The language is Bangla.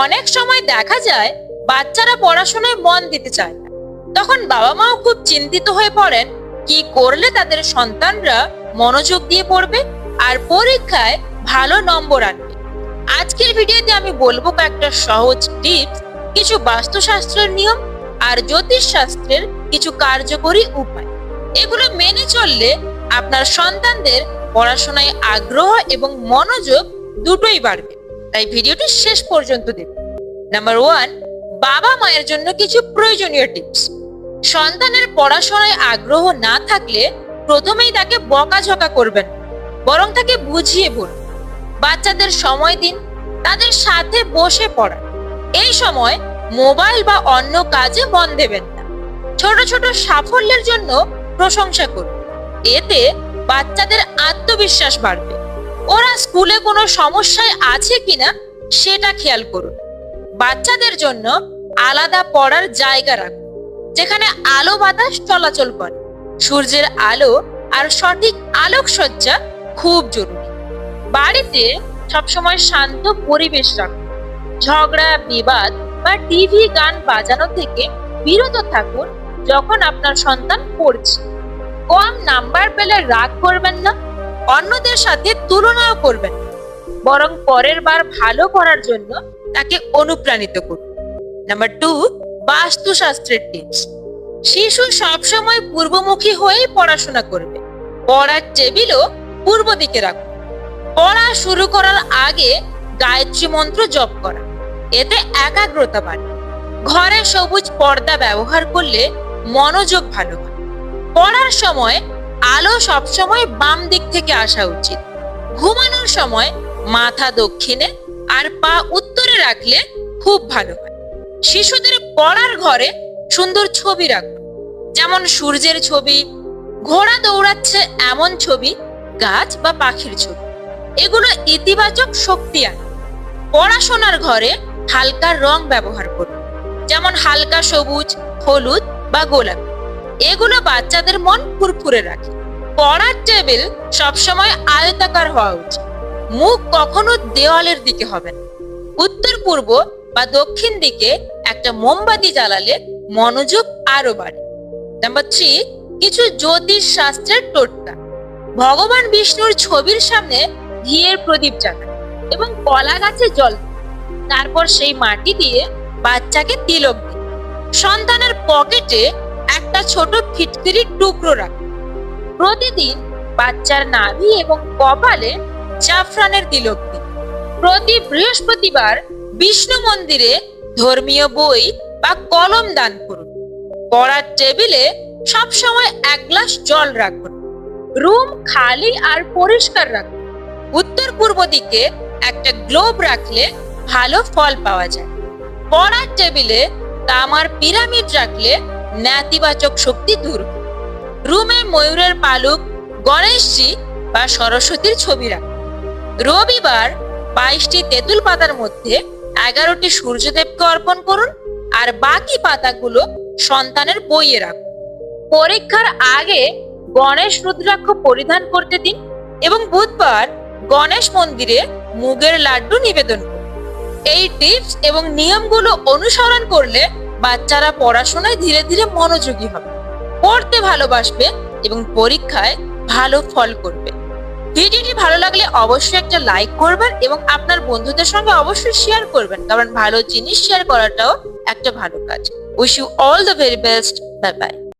অনেক সময় দেখা যায় বাচ্চারা পড়াশোনায় মন দিতে চায় না। তখন বাবা মাও খুব চিন্তিত হয়ে পড়েন, কি করলে তাদের সন্তানরা মনোযোগ দিয়ে পড়বে আর পরীক্ষায় ভালো নম্বর আনবে। আজকের ভিডিওতে আমি বলব কয়েকটা সহজ টিপস, কিছু বাস্তুশাস্ত্রের নিয়ম আর জ্যোতিষ শাস্ত্রের কিছু কার্যকরী উপায়। এগুলো মেনে চললে আপনার সন্তানদের পড়াশোনায় আগ্রহ এবং মনোযোগ দুটোই বাড়বে। তাই ভিডিওটি শেষ পর্যন্ত দেখুন। নাম্বার ওয়ান বাবা মায়ের জন্য কিছু প্রয়োজনীয় টিপস সন্তানের পড়াশোনায় আগ্রহ না থাকলে প্রথমেই তাকে বকাঝকা করবেন বরং তাকে বুঝিয়ে বলুন। বাচ্চাদের সময় দিন, তাদের সাথে বসে পড়া এই সময় মোবাইল বা অন্য কাজে মন দেবেন না। ছোট ছোট সাফল্যের জন্য প্রশংসা করুন। এতে বাচ্চাদের আত্মবিশ্বাস বাড়বে। ওরা স্কুলে কোনো সমস্যায় আছে কিনা সেটা খেয়াল করুন। বাচ্চাদের জন্য আলাদা পড়ার জায়গা রাখুন, যেখানে আলো বাতাস চলাচল করে। সূর্যের আলো আর সঠিক আলোকসজ্জা খুব জরুরি। বাড়িতে সবসময় শান্ত পরিবেশ রাখুন। ঝগড়া, বিবাদ বা টিভি গান বাজানো থেকে বিরত থাকুন যখন আপনার সন্তান পড়ছে। কম নাম্বার পেলে রাগ করবেন না। অন্যদের সাথে তুলনাও করবেন। বরং পরের বার ভালো করার জন্য তাকে অনুপ্রাণিত করুন। নাম্বার টু, বাস্তুশাস্ত্রের টিপস। শিশু সবসময় পূর্বমুখী হয়েই পড়াশোনা করবে। পড়ার টেবিলও পূর্ব দিকে রাখুন। পড়া শুরু করার আগে গায়ত্রী মন্ত্র জপ করা। এতে একাগ্রতা বাড়ে। ঘরে সবুজ পর্দা ব্যবহার করলে মনোযোগ ভালো হয়। পড়ার সময় আলো সবসময় বাম দিক থেকে আসা উচিত। ঘুমানোর সময় মাথা দক্ষিণে আর পা উত্তরে রাখলে খুব ভালো হয়। শিশুদের পড়ার ঘরে সুন্দর ছবি রাখুন। যেমন সূর্যের ছবি, ঘোড়া দৌড়াচ্ছে এমন ছবি, গাছ বা পাখির ছবি। এগুলো ইতিবাচক শক্তি আনে। পড়াশোনার ঘরে হালকা রং ব্যবহার করুন। যেমন হালকা সবুজ, হলুদ বা গোলাপি। এগুলো বাচ্চাদের মন ফুরফুরে রাখে। পড়ার টেবিল সবসময় আয়তাকার হওয়া উচিত। মুখ কখনো দেওয়ালের দিকে হবে না। উত্তর পূর্ব বা দক্ষিণ দিকে একটা মোমবাতি জ্বালালে মনোযোগ আরও বাড়ে। নাম্বার থ্রি, কিছু জ্যোতিষ শাস্ত্রের টোটকা। ভগবান বিষ্ণুর ছবির সামনে ঘিয়ের প্রদীপ জ্বালান এবং কলা গাছে জল তারপর সেই মাটি দিয়ে বাচ্চাকে তিলক দিন সন্তানের পকেটে একটা ছোট ফিটকিরির টুকরো রাখুন প্রতিদিন বাচ্চার নাভি এবং কপালে জাফরানের তিলক দিন প্রতি বৃহস্পতিবার বিষ্ণু মন্দিরে ধর্মীয় বই বা কলম দান করুন। পড়ার টেবিলে সবসময় এক গ্লাস জল রাখুন। রুম খালি আর পরিষ্কার রাখুন। উত্তর পূর্ব দিকে একটা গ্লোব রাখলে ভালো ফল পাওয়া যায়। পড়ার টেবিলে তামার পিরামিড রাখলে নেতিবাচক শক্তি দূর রুমে ময়ূরের পালক গণেশজি বা সরস্বতীর ছবি রাখ। রবিবার বাইশটি তেঁতুল পাতার মধ্যে এগারোটি সূর্যদেবকে অর্পণ করুন আর বাকি পাতাগুলো সন্তানের বইয়ে রাখুন। পরীক্ষার আগে গণেশ রুদ্রাক্ষ পরিধান করতে দিন এবং বুধবার গণেশ মন্দিরে মুগের লাড্ডু নিবেদন করুন। এই টিপস এবং নিয়মগুলো অনুসরণ করলে বাচ্চারা পড়াশোনায় ধীরে ধীরে মনোযোগী হবে। পড়তে ভালোবাসবে এবং পরীক্ষায় ভালো ফল করবে। ভিডিওটি ভালো লাগলে অবশ্যই একটা লাইক করবেন এবং আপনার বন্ধুদের সঙ্গে অবশ্যই শেয়ার করবেন। কারণ ভালো জিনিস শেয়ার করাটাও একটা ভালো কাজ। Wish you all the very best bye bye